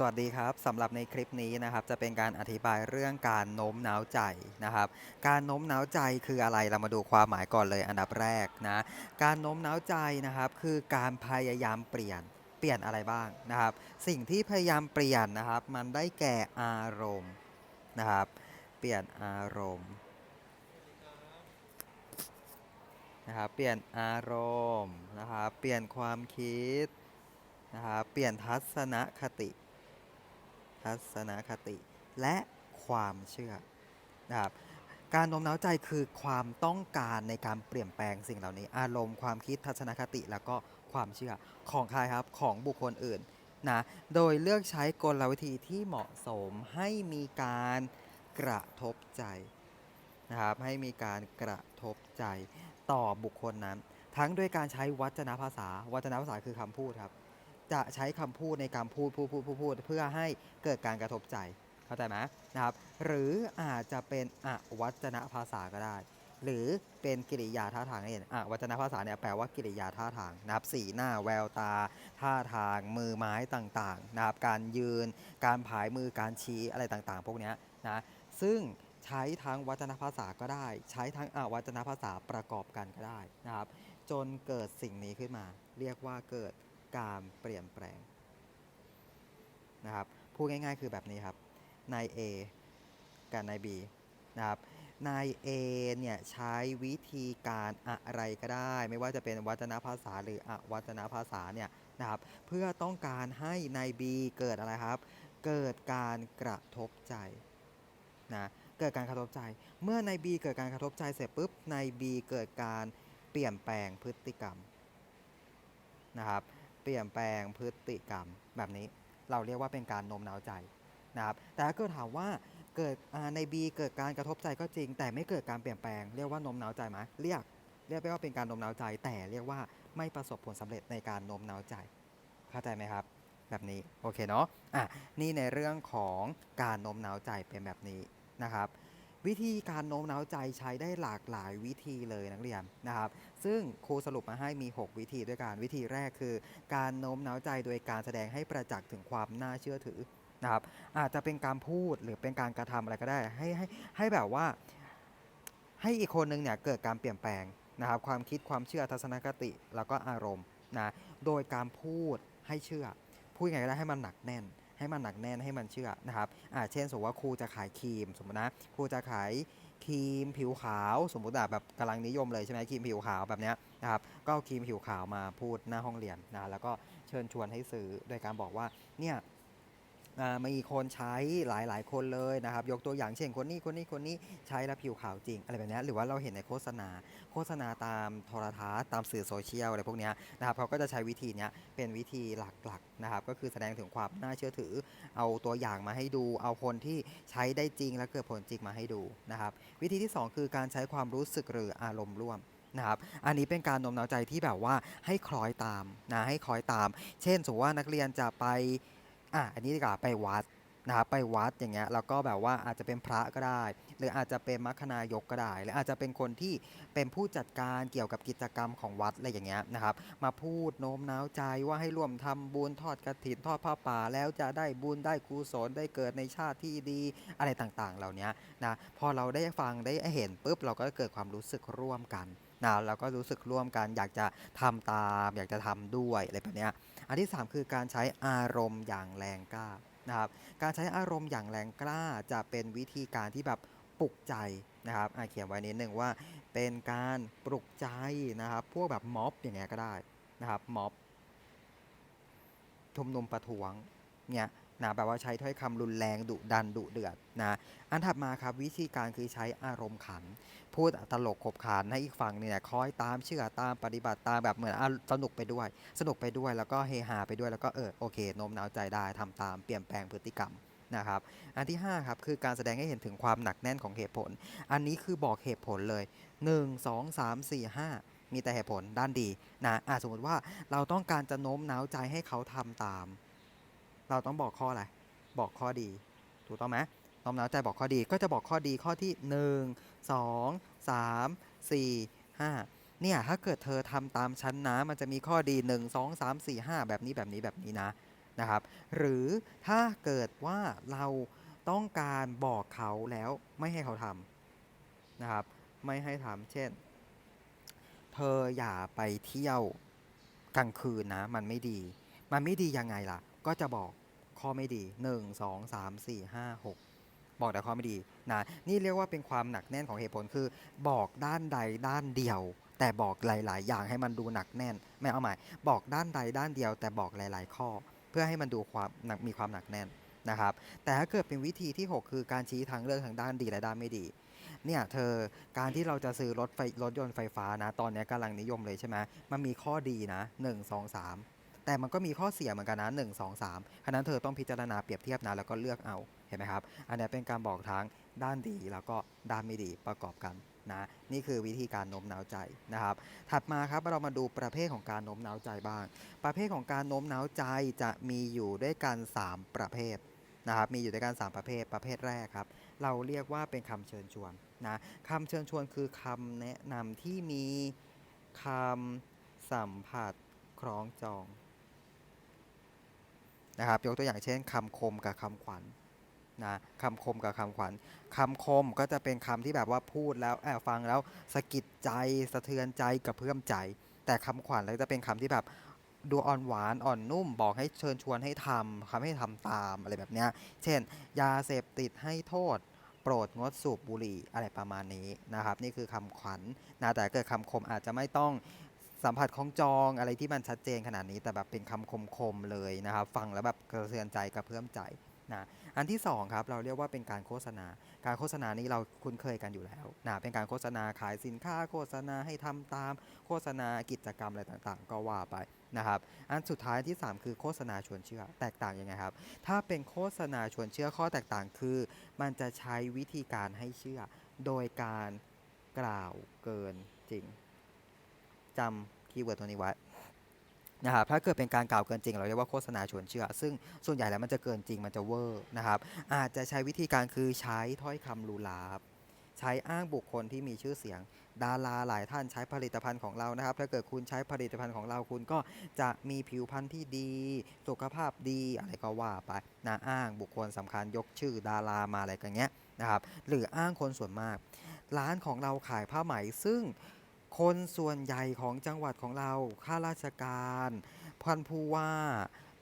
สวัสดีครับสำหรับในคลิปนี้นะครับจะเป็นการอธิบายเรื่องการโน้มน้าวใจนะครับ การโน้มน้าวใจคืออะไรเรามาดูความหมายก่อนเลยอันดับแรกนะการโน้มน้าวใจนะครับคือการพยายามเปลี่ยนเปลี่ยนอะไรบ้างนะครับ สิ่งที่พยายามเปลี่ยนนะครับ มันได้แก่อารมณ์นะครับ เปลี่ยนอารมณ์นะครับเปลี่ยนอารมณ์นะครับเปลี่ยนความคิดนะครับเปลี่ยนทัศนคติ ทัศนคติ และความเชื่อนะครับการโน้มน้าวใจคือความต้องการในการเปลี่ยนแปลงสิ่งเหล่านี้ อารมณ์ความคิดทัศนคติแล้วก็ความเชื่อของใครครับของบุคคลอื่นนะโดยเลือกใช้กลวิธีที่เหมาะสมให้มีการกระทบใจนะครับให้มีการกระทบใจต่อบุคคลนั้น ทั้งด้วยการใช้วัจนภาษา วัจนภาษาคือคำพูดครับ จะใช้คำพูดในการพูดพูดพูดพูดพูดเพื่อให้เกิดการกระทบใจเข้าใจไหมนะครับ หรืออาจจะเป็นอวัจนภาษาก็ได้ หรือเป็นกิริยาท่าทางนั่นเองอวัจนภาษาเนี่ยแปลว่ากิริยาท่าทางนะครับ สีหน้าแววตา ท่าทาง มือไม้ต่างๆนะครับ การยืน การผายมือการชี้อะไรต่างๆ พวกนี้นะซึ่งใช้ทั้งวัจนภาษาก็ได้ ใช้ทั้งอวัจนภาษาประกอบกันก็ได้นะครับ จนเกิดสิ่งนี้ขึ้นมา เรียกว่าเกิด การเปลี่ยนแปลงนะครับพูดง่ายๆคือแบบนี้ครับนาย A กับนาย B นะครับนาย A เนี่ยใช้วิธีการอะไรก็ได้ ไม่ว่าจะเป็นวัจนภาษาหรืออวัจนภาษาเนี่ยนะครับเพื่อต้องการให้นาย B เกิดอะไรครับ เกิดการกระทบใจนะเกิดการกระทบใจ เมื่อนาย B เกิดการกระทบใจเสร็จปุ๊บนาย B เกิดการเปลี่ยนแปลงพฤติกรรมนะครับ เปลี่ยนแปลงพฤติกรรมแบบนี้ เราเรียกว่าเป็นการโน้มน้าวใจนะครับแต่ถ้าเกิดถามว่าเกิดใน B เกิดการกระทบใจก็จริง แต่ไม่เกิดการเปลี่ยนแปลงเรียกว่าโน้มน้าวใจไหมเรียกเรียกได้ว่าเป็นการโน้มน้าวใจ แต่เรียกว่าไม่ประสบผลสำเร็จในการโน้มน้าวใจเข้าใจไหมครับ แบบนี้โอเคเนาะอะนี่ในเรื่องของการโน้มน้าวใจเป็นแบบนี้นะครับ วิธีการโน้มน้าวใจใช้ได้หลากหลายวิธีเลยนักเรียนนะครับ ซึ่งครูสรุปมาให้มี 6 วิธีด้วยกันวิธีแรกคือ การโน้มน้าวใจโดยการแสดงให้ประจักษ์ถึงความน่าเชื่อถือนะครับ อาจจะเป็นการพูดหรือเป็นการกระทำอะไรก็ได้ ให้ให้ให้แบบว่า ให้อีกคนนึงเนี่ยเกิดการเปลี่ยนแปลงนะครับ ความคิดความเชื่อทัศนคติแล้วก็อารมณ์นะโดยการพูดให้เชื่อพูดยังไงก็ได้ให้มันหนักแน่น ให้มันหนักแน่นให้มันเชื่อนะครับอ่าเช่นสมมติว่าครูจะขายครีมสมมตินะครูจะขายครีมผิวขาวสมมติแบบกำลังนิยมเลยใช่ไหมครีมผิวขาวแบบเนี้ยนะครับก็เอาครีมผิวขาวมาพูดหน้าห้องเรียนนะแล้วก็เชิญชวนให้ซื้อโดยการบอกว่าเนี่ย มีคนใช้หลายๆ คนเลยนะครับ ยกตัวอย่างเช่นคนนี้คนนี้คนนี้ใช้แล้วผิวขาวจริงอะไรแบบนี้หรือว่าเราเห็นในโฆษณา โฆษณาตามโทรทัศน์ตามสื่อโซเชียลอะไรพวกนี้นะครับเขาก็จะใช้วิธีนี้เป็นวิธีหลักๆนะครับ ก็คือแสดงถึงความน่าเชื่อถือ เอาตัวอย่างมาให้ดู เอาคนที่ใช้ได้จริงและเกิดผลจริงมาให้ดูนะครับ วิธีที่ 2 คือการใช้ความรู้สึกหรืออารมณ์ร่วมนะครับอันนี้เป็นการโน้มน้าวใจที่แบบว่าให้คล้อยตามนะให้คล้อยตาม เช่นสมมติว่านักเรียนจะไป อะอันนี้ดีกว่าไปวัดนะครับไปวัดอย่างเงี้ยแล้วก็แบบว่าอาจจะเป็นพระก็ได้ หรืออาจจะเป็นมัคคณายกก็ได้หรืออาจจะเป็นคนที่เป็นผู้จัดการเกี่ยวกับกิจกรรมของวัดอะไรอย่างเงี้ยนะครับ มาพูดโน้มน้าวใจว่าให้ร่วมทำบุญทอดกฐินทอดผ้าป่า แล้วจะได้บุญได้กุศลได้เกิดในชาติที่ดีอะไรต่างๆ เหล่านี้นะพอเราได้ฟังได้เห็นปุ๊บเราก็เกิดความรู้สึกร่วมกันนะเราก็รู้สึกร่วมกันอยากจะทำตาม อยากจะทำด้วยอะไรแบบเนี้ย อันที่ 3 คือการใช้อารมณ์อย่างแรงกล้านะครับการใช้อารมณ์อย่างแรงกล้าจะเป็นวิธีการที่แบบปลุกใจนะครับอะเขียนไว้นิดนึงว่าเป็นการปลุกใจนะครับ พวกแบบม็อบอย่างเงี้ยก็ได้นะครับม็อบชุมนุมประท้วงเนี่ย นะแบบว่าใช้ถ้อยคำรุนแรงดุดันดุเดือดนะอันถัดมาครับวิธีการคือใช้อารมณ์ขัน พูดตลกขบขันให้อีกฝั่งเนี่ยคอยตามเชื่อตามปฏิบัติตามแบบเหมือนสนุกไปด้วย สนุกไปด้วยแล้วก็เฮฮาไปด้วยแล้วก็เออโอเคโน้มน้าวใจได้ทำตามเปลี่ยนแปลงพฤติกรรมนะครับอันที่5ครับคือการแสดงให้เห็นถึงความหนักแน่นของเหตุผล อันนี้คือบอกเหตุผลเลย 1 2 3 4 5 มีแต่เหตุผลด้านดีนะอะสมมติว่าเราต้องการจะโน้มน้าวใจให้เขาทำตาม เราต้องบอกข้ออะไร บอกข้อดี ถูกต้องไหมน้มน้าวใจบอกข้อดีก็จะบอกข้อดีข้อที่ 1 2 3 4 5 เนี่ย ถ้าเกิดเธอทำตามชั้นนะมันจะมีข้อดี 1 2 3 4 5 แบบนี้แบบนี้แบบนี้นะนะครับ หรือถ้าเกิดว่าเราต้องการบอกเขาแล้วไม่ให้เขาทำนะครับ ไม่ให้ทำเช่น เธออย่าไปเที่ยวกลางคืนนะ มันไม่ดี มันไม่ดียังไงล่ะ ก็จะบอกข้อไม่ดี 1 2 3 4 5 6 บอกแต่ข้อไม่ดีนะนี่เรียกว่าเป็นความหนักแน่นของเหตุผลคือ บอกด้านใดด้านเดียว แต่บอกหลาย ๆ อย่างให้มันดูหนักแน่น ไม่เอาใหม่ บอกด้านใดด้านเดียว แต่บอกหลาย ๆ ข้อ เพื่อให้มันดูความหนักมีความหนักแน่นนะครับ แต่ถ้าเกิดเป็นวิธีที่ 6 คือการชี้ทางเลือกทางด้านดีและด้านไม่ดีเนี่ยเธอการที่เราจะซื้อรถไฟรถยนต์ไฟฟ้านะ ตอนนี้กำลังนิยมเลยใช่ไหมมันมีข้อดีนะ 1 2 3 แต่มันก็มีข้อเสียเหมือนกันนะ1 2 3ฉะนั้นเธอต้องพิจารณาเปรียบเทียบนะแล้วก็เลือกเอาเห็นไหมครับ อันนี้เป็นการบอกทางด้านดีแล้วก็ด้านไม่ดีประกอบกันนะนี่คือวิธีการโน้มน้าวใจนะครับ ถัดมาครับเรามาดูประเภทของการโน้มน้าวใจบ้าง ประเภทของการโน้มน้าวใจจะมีอยู่ด้วยกัน 3 ประเภทนะครับ มีอยู่ด้วยกัน 3 ประเภท ประเภทแรกครับ เราเรียกว่าเป็นคำเชิญชวนนะคำเชิญชวนคือคำแนะนำที่มีคำสัมผัสคล้องจอง นะครับ ยกตัวอย่างเช่นคำคมกับคำขวัญนะคำคมกับคำขวัญคำคมก็จะเป็นคำที่แบบว่าพูดแล้วแอบฟังแล้วสะกิดใจสะเทือนใจกับเพื่อมใจ แต่คำขวัญแล้วจะเป็นคำที่แบบดูอ่อนหวานอ่อนนุ่มบอกให้เชิญชวนให้ทำคำให้ทำตามอะไรแบบเนี้ย เช่น ยาเสพติดให้โทษ โปรดงดสูบบุหรี่อะไรประมาณนี้นะครับ นี่คือคำขวัญนะแต่เกิดคำคมอาจจะไม่ต้อง สัมผัสของจองอะไรที่มันชัดเจนขนาดนี้แต่แบบเป็นคำคมๆเลยนะครับ ฟังแล้วแบบกระเทือนใจกระเพื่อมใจนะอันที่สองครับเราเรียกว่าเป็นการโฆษณา การโฆษณานี้เราคุ้นเคยกันอยู่แล้วนะเป็นการโฆษณาขายสินค้าโฆษณาให้ทำตามโฆษณากิจกรรมอะไรต่างๆ ก็ว่าไปนะครับอันสุดท้ายที่ 3 คือโฆษณาชวนเชื่อ แตกต่างยังไงครับ ถ้าเป็นโฆษณาชวนเชื่อข้อแตกต่างคือ มันจะใช้วิธีการให้เชื่อ โดยการกล่าวเกินจริง จำคีย์เวิร์ดตัวนี้ไว้นะครับถ้าเกิดเป็นการกล่าวเกินจริง เราเรียกว่าโฆษณาชวนเชื่อ ซึ่งส่วนใหญ่แล้วมันจะเกินจริงมันจะเวอร์นะครับอาจจะใช้วิธีการคือใช้ถ้อยคำหรูหราบใช้อ้างบุคคลที่มีชื่อเสียง ดาราหลายท่านใช้ผลิตภัณฑ์ของเรานะครับ ถ้าเกิดคุณใช้ผลิตภัณฑ์ของเราคุณก็จะมีผิวพรรณที่ดี สุขภาพดีอะไรก็ว่าไปนะอ้างบุคคลสำคัญยกชื่อดารามาอะไรกันเงี้ยนะครับหรืออ้างคนส่วนมาก ร้านของเราขายผ้าไหมซึ่ง คนส่วนใหญ่ของจังหวัดของเรา ข้าราชการพันผู้ว่า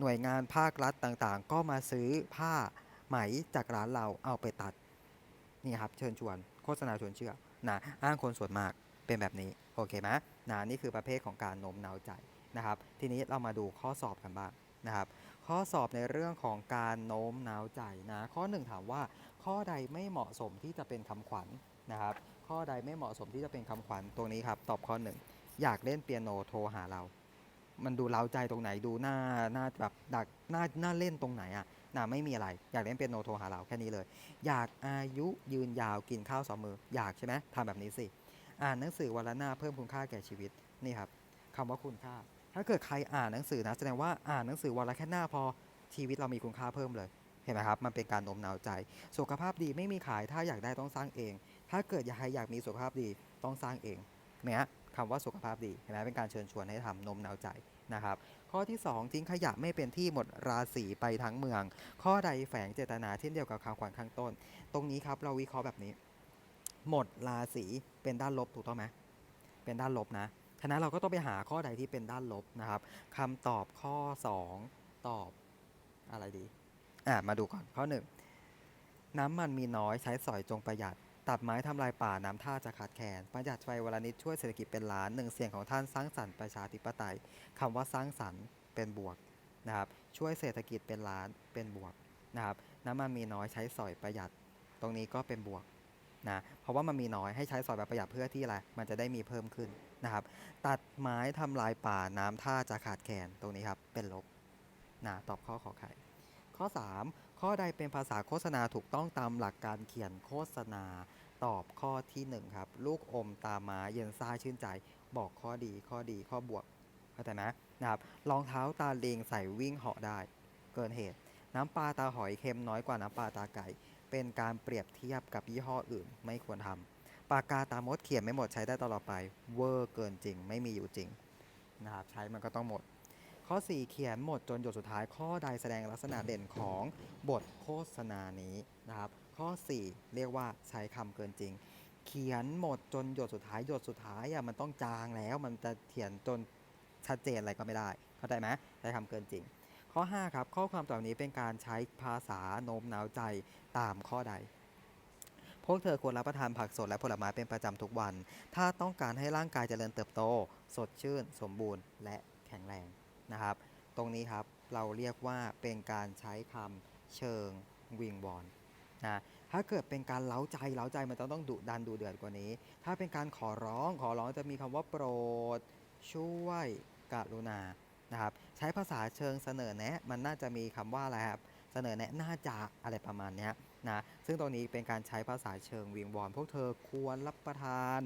หน่วยงานภาครัฐต่างๆ ก็มาซื้อผ้าไหมจากร้านเราเอาไปตัด นี่ครับ เชิญชวน โฆษณาชวนเชื่อนะอ้างคนส่วนมากเป็นแบบนี้ โอเคไหมนะนี่คือประเภทของการโน้มน้าวใจนะครับ ทีนี้เรามาดูข้อสอบกันบ้างนะครับ ข้อสอบในเรื่องของการโน้มน้าวใจนะ ข้อหนึ่งถามว่า ข้อใดไม่เหมาะสมที่จะเป็นคำขวัญนะครับ ข้อใดไม่เหมาะสมที่จะเป็นคำขวัญตรงนี้ครับ ตอบข้อหนึ่งอยากเล่นเปียโนโทรหาเรา มันดูเล้าใจตรงไหนดูหน้าหน้าแบบดักหน้าหน้าเล่นตรงไหนอะน่าไม่มีอะไร อยากเล่นเปียโนโทรหาเราแค่นี้เลย อยากอายุยืนยาวกินข้าวสองมือ อยากใช่ไหมทำแบบนี้สิ อ่านหนังสือวันละหน้าเพิ่มคุณค่าแก่ชีวิตนี่ครับคำว่าคุณค่า ถ้าเกิดใครอ่านหนังสือนะแสดงว่าอ่านหนังสือวันละแค่หน้าพอชีวิตเรามีคุณค่าเพิ่มเลยเห็นไหมครับ มันเป็นการโน้มน้าวใจ สุขภาพดีไม่มีขายถ้าอยากได้ต้องสร้างเอง ถ้าเกิดอยากอยากมีสุขภาพดีต้องสร้างเองเนี่ยคำว่าสุขภาพดีเห็นไหมเป็นการเชิญชวนให้ทำโน้มนาวใจนะครับข้อที่ 2 ทิ้งขยะไม่เป็นที่หมดราศีไปทั้งเมือง ข้อใดแฝงเจตนาเช่นเดียวกับคำขวัญข้างต้น ตรงนี้ครับเราวิเคราะห์แบบนี้ หมดราศีเป็นด้านลบถูกต้องไหมเป็นด้านลบนะฉะนั้นเราก็ต้องไปหาข้อใดที่เป็นด้านลบนะครับคำตอบข้อ 2 ตอบอะไรดีอะมาดูก่อนข้อ 1 น้ำมันมีน้อยใช้สอยจงประหยัด ตัดไม้ทำลายป่าน้ำท่าจะขาดแคลนประหยัดไฟวลานิดช่วยเศรษฐกิจเป็นล้านหนึ่งเสียงของท่านสร้างสรรค์ประชาธิปไตยคำว่าสร้างสรรค์เป็นบวกนะครับช่วยเศรษฐกิจเป็นล้านเป็นบวกนะครับน้ำมันมีน้อยใช้สอยประหยัด ตรงนี้ก็เป็นบวกนะเพราะว่ามันมีน้อยให้ใช้สอยแบบประหยัดเพื่อที่อะไรมันจะได้มีเพิ่มขึ้นนะครับ ตัดไม้ทำลายป่าน้ำท่าจะขาดแคลนตรงนี้ครับเป็นลบนะตอบข้อขอไข่ข้อ 3 ข้อใดเป็นภาษาโฆษณาถูกต้องตามหลักการเขียนโฆษณา ตอบข้อทีหนึ่1 ครับ ลูกอมตามาเย็นซาชื่นใจ บอกข้อดีข้อดีข้อบวกเข้าใจไหมนะครับรองเท้าตาเลงใส่วิ่งเหาะได้ เกินเหตุ น้ำปลาตาหอยเค็มน้อยกว่าน้ำปลาตาไก่ เป็นการเปรียบเทียบกับยี่ห้ออื่นไม่ควรทำปากกาตามดเขียนไม่หมดใช้ได้ตลอดไป เวอร์เกินจริง ไม่มีอยู่จริงนะครับใช้มันก็ต้องหมด ข้อ 4 เขียนหมดจนหยดสุดท้ายข้อใดแสดงลักษณะเด่นของบทโฆษณานี้นะครับ ข้อ 4 เรียกว่าใช้คำเกินจริง เขียนหมดจนหยดสุดท้ายหยดสุดท้ายอะมันต้องจางแล้วมันจะเขียนจนชัดเจนอะไรก็ไม่ได้ เข้าใจไหมใช้คำเกินจริง ข้อ 5 ครับข้อความต่อนี้เป็นการใช้ภาษาโน้มน้าวใจตามข้อใดพวกเธอควรรับประทานผักสดและผลไม้เป็นประจำทุกวัน ถ้าต้องการให้ร่างกายเจริญเติบโต สดชื่น สมบูรณ์ และแข็งแรง นะครับ ตรงนี้ครับเราเรียกว่าเป็นการใช้คำเชิงวิงวอนนะถ้าเกิดเป็นการเล้าใจเล้าใจมันจะต้องดุดันดูเดือดกว่านี้ ถ้าเป็นการขอร้องขอร้องจะมีคำว่าโปรด ช่วยกรุณานะครับใช้ภาษาเชิงเสนอแนะ มันน่าจะมีคำว่าอะไรครับเสนอแนะน่าจะอะไรประมาณนี้นะซึ่งตรงนี้เป็นการใช้ภาษาเชิงวิงวอน พวกเธอควรรับประทาน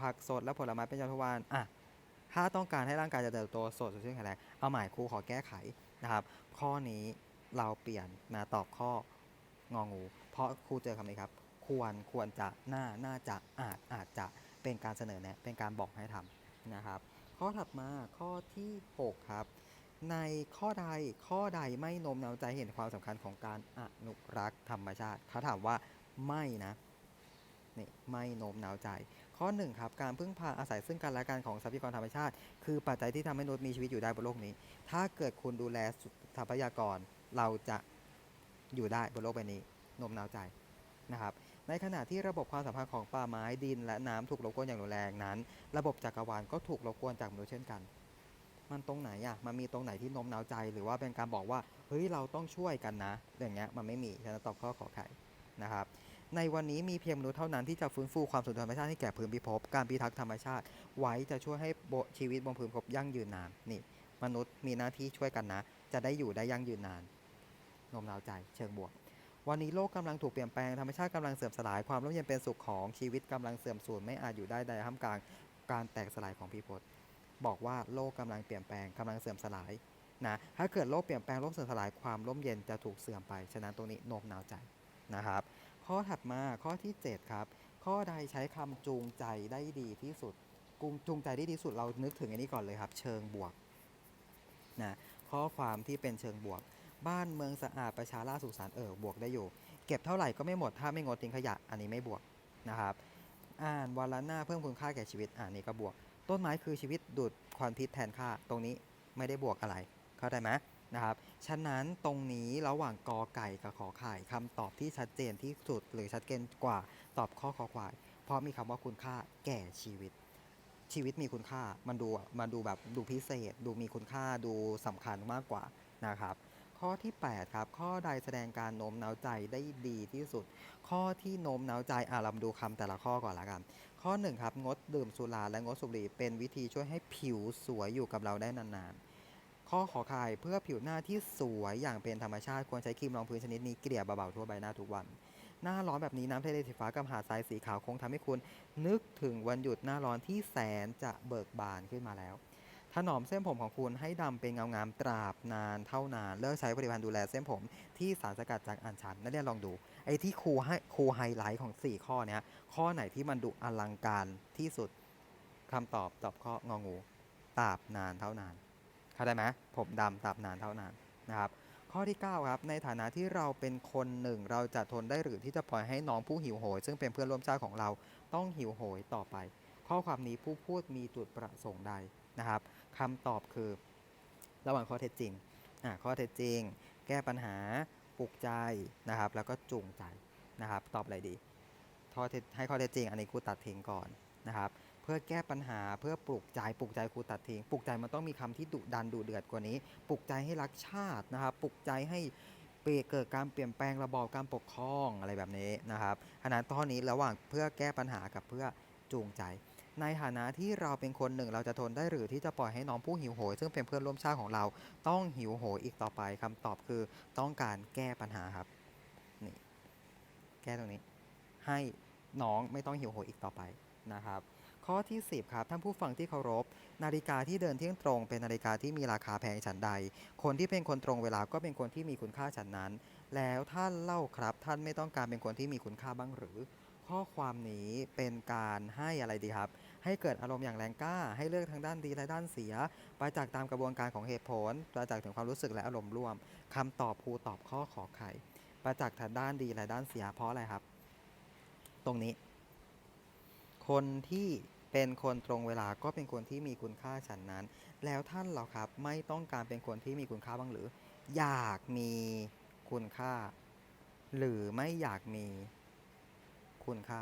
ผักสดและผลไม้เป็นจำนวนทุกวันอะ ถ้าต้องการให้ร่างกายจะเติบโตสดสดชื่นแข็งแรงเอาหม่ครูขอแก้ไขนะครับ ข้อนี้เราเปลี่ยนมาตอบข้ององู เพราะครูเจอคำนี้ครับ ควรควรจะน่าน่าจะอาจอาจจะเป็นการเสนอแนะ เป็นการบอกให้ทำนะครับ ข้อถัดมาข้อที่ 6 ครับ ในข้อใดข้อใดไม่โน้มน้าวใจเห็นความสำคัญของการอนุรักษ์ธรรมชาติเขาถามว่าไม่นะนี่ไม่โน้มน้าวใจ ข้อ1ครับการพึ่งพาอาศัยซึ่งกันและกันของทรัพยากรธรรมชาติ คือปัจจัยที่ทำให้มนุษย์มีชีวิตอยู่ได้บนโลกนี้ ถ้าเกิดคุณดูแลทรัพยากรเราจะอยู่ได้บนโลกใบนี้นมนาวใจนะครับในขณะที่ระบบความสัมพันธ์ของป่าไม้ดิน และน้ำถูกรบกวนอย่างรุนแรงนั้น ระบบจักรวาลก็ถูกรบกวนจากมนุษย์เช่นกัน มันตรงไหนอะมันมีตรงไหนที่โน้มน้าวใจ หรือว่าเป็นการบอกว่าเฮ้ยเราต้องช่วยกันนะอย่างเงี้ยมันไม่มีฉันตอบข้อขอไข่นะครับ ในวันนี้มีเพียงมนุษย์เท่านั้นที่จะฟื้นฟูความสมดุลธรรมชาติให้แก่พื้นพิภพการพิทักษ์ธรรมชาติ ไว้จะช่วยให้ชีวิตบนพื้นพิภพยั่งยืนนานนี่ มนุษย์มีหน้าที่ช่วยกันนะ จะได้อยู่ได้ยั่งยืนนานโน้มน้าวใจ เชิงบวก วันนี้โลกกำลังถูกเปลี่ยนแปลงธรรมชาติกำลังเสื่อมสลายความร่มเย็นเป็นสุขของชีวิตกำลังเสื่อมสูญไม่อาจอยู่ได้ในท่ามกลางการแตกสลายของพิภพบอกว่าโลกกำลังเปลี่ยนแปลงกำลังเสื่อมสลายนะถ้าเกิดโลกเปลี่ยนแปลงโลกเสื่อมสลายความร่มเย็นจะถูกเสื่อมไป ฉะนั้นตรงนี้โน้มน้าวใจนะครับ ข้อถัดมาข้อที่ 7 ครับ ข้อใดใช้คำจูงใจได้ดีที่สุดกุงจูงใจได้ดีที่สุดเรานึกถึงอันนี้ก่อนเลยครับ เชิงบวกนะข้อความที่เป็นเชิงบวก บ้านเมืองสะอาดประชาราสุขสันต์เออบวกได้อยู่ เก็บเท่าไหร่ก็ไม่หมดถ้าไม่งดทิ้งขยะอันนี้ไม่บวกนะครับอ่านวันละหน้าเพิ่มคุณค่าแก่ชีวิตอันนี้ก็บวก ต้นไม้คือชีวิตดูดควันพิษแทนค่าตรงนี้ไม่ได้บวกอะไร เข้าใจไหม นะครับ ฉะนั้นตรงนี้ระหว่างกอไก่กับขอไข่คำตอบที่ชัดเจนที่สุด หรือชัดเจนกว่าตอบข้อคอควาย เพราะมีคำว่าคุณค่าแก่ชีวิต ชีวิตมีคุณค่ามันดูมันดูแบบดูพิเศษ ดูมีคุณค่าดูสำคัญมากกว่านะครับข้อที่ 8 ครับ ข้อใดแสดงการโน้มน้าวใจได้ดีที่สุด ข้อที่โน้มน้าวใจอะเราดูคำแต่ละข้อก่อนละกัน ข้อ 1 ครับ งดดื่มสุราและงดสูบบุหรี่เป็นวิธีช่วยให้ผิวสวยอยู่กับเราได้นานๆ ข้อขอไข่เพื่อผิวหน้าที่สวยอย่างเป็นธรรมชาติควรใช้ครีมรองพื้นชนิดนี้เกลี่ยเบาๆทั่วใบหน้าทุกวัน หน้าร้อนแบบนี้น้ำทะเลสีฟ้ากับหาดทรายสีขาวคงทำให้คุณ นึกถึงวันหยุดหน้าร้อนที่แสนจะเบิกบานขึ้นมาแล้ว ถนอมเส้นผมของคุณให้ดำเป็นเงางามตราบนานเท่านาน เลิกใช้ผลิตภัณฑ์ดูแลเส้นผมที่สารสกัดจากอัญชันนักเรียนลองดูไอ้ที่ครูให้ครูไฮไลท์ของ 4 ข้อเนี้ยข้อไหนที่มันดูอลังการที่สุดคำตอบตอบข้ององูตราบนานเท่านาน เข้าใจไหมผมดำตราบนานเท่านานนะครับ ข้อที่ 9 ครับ ในฐานะที่เราเป็นคนหนึ่ง เราจะทนได้หรือที่จะปล่อยให้น้องผู้หิวโหย ซึ่งเป็นเพื่อนร่วมชาติของเราต้องหิวโหยต่อไป ข้อความนี้ผู้พูดมีจุดประสงค์ใดนะครับคำตอบคือ ระหว่างข้อเท็จจริงอ่าข้อเท็จจริง แก้ปัญหาปลุกใจนะครับ แล้วก็จูงใจนะครับ ตอบอะไรดีข้อเท็จให้ข้อเท็จจริง อันนี้ครูตัดทิ้งก่อนนะครับ เพื่อแก้ปัญหาเพื่อปลุกใจปลุกใจครูตัดทิ้งปลุกใจมันต้องมีคำที่ดุดันดุเดือดกว่านี้ ปลุกใจให้รักชาตินะครับปลุกใจให้เปเกิดการเปลี่ยนแปลงระบอบการปกครองอะไรแบบนี้นะครับขณะตอนนี้ระหว่างเพื่อแก้ปัญหากับเพื่อจูงใจ ในฐานะที่เราเป็นคนหนึ่งเราจะทนได้หรือที่จะปล่อยให้น้องผู้หิวโหย ซึ่งเป็นเพื่อนร่วมชาติของเรา ต้องหิวโหยอีกต่อไปคำตอบคือต้องการแก้ปัญหาครับนี่แก้ตรงนี้ ให้น้องไม่ต้องหิวโหยอีกต่อไปนะครับ ข้อที่ 10 ครับท่านผู้ฟังที่เคารพ นาฬิกาที่เดินเที่ยงตรง เป็นนาฬิกาที่มีราคาแพงฉันใด คนที่เป็นคนตรงเวลาก็เป็นคนที่มีคุณค่าฉันนั้น แล้วท่านเล่าครับ ท่านไม่ต้องการเป็นคนที่มีคุณค่าบ้างหรือ ข้อความนี้เป็นการให้อะไรดีครับ ให้เกิดอารมณ์อย่างแรงกล้า ให้เลือกทางด้านดีและด้านเสียไปจากตามกระบวนการของเหตุผลประจักถึงความรู้สึกและอารมณ์ร่วมคำตอบครูตอบข้อขอไข่ประจักทางด้านดีและด้านเสียเพราะอะไรครับ ตรงนี้ คนที่ เป็นคนตรงเวลาก็เป็นคนที่มีคุณค่าฉันนั้น แล้วท่านเราครับไม่ต้องการเป็นคนที่มีคุณค่าบ้างหรือ อยากมีคุณค่า หรือไม่อยากมีคุณค่า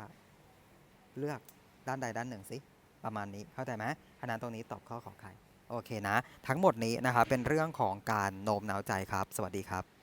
เลือกด้านใดด้านหนึ่งสิประมาณนี้เข้าใจไหมคะแนนตรงนี้ตอบข้อของใครโอเคนะ ทั้งหมดนี้นะครับเป็นเรื่องของการโน้มน้าวใจครับ สวัสดีครับ